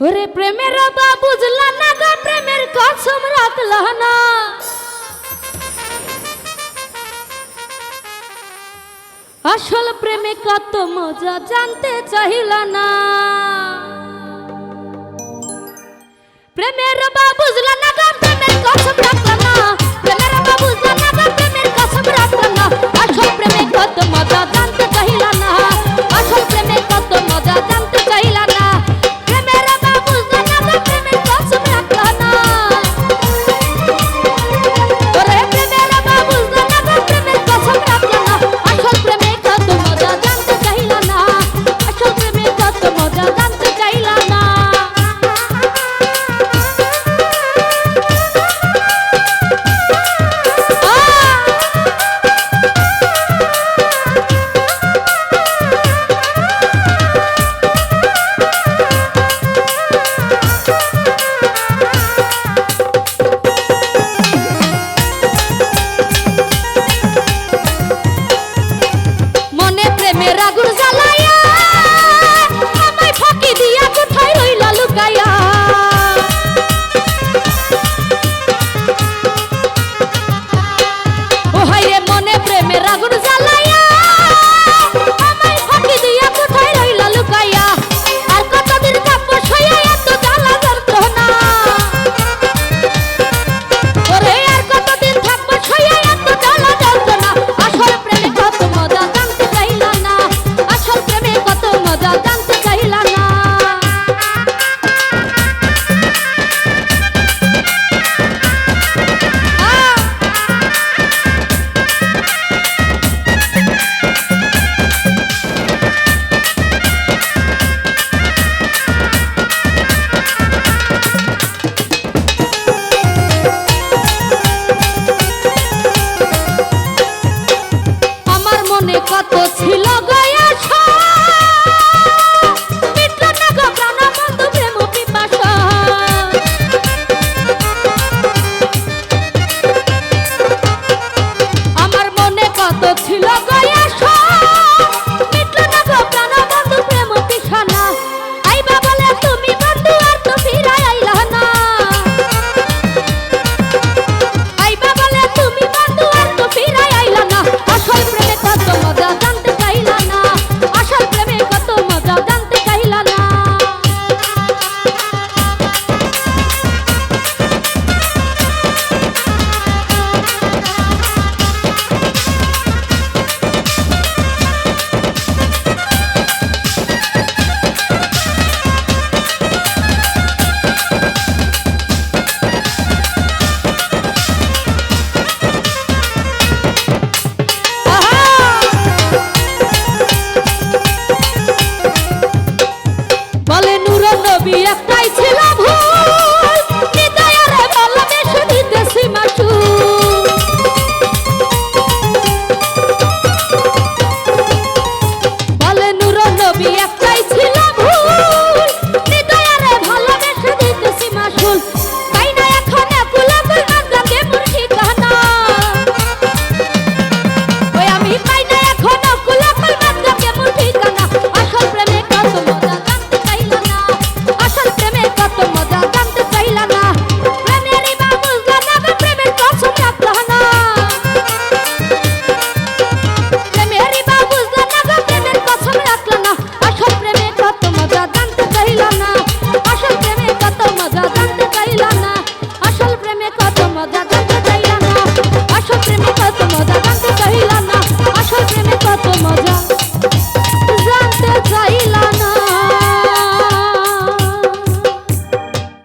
ওরে প্রেমের বা বুঝলা না গা? প্রেমের কসম রাখলা না। আসল প্রেমে কত মজা জানতে চাহিল না। প্রেমের বা বুঝলা মনে কত ছিল গো? miras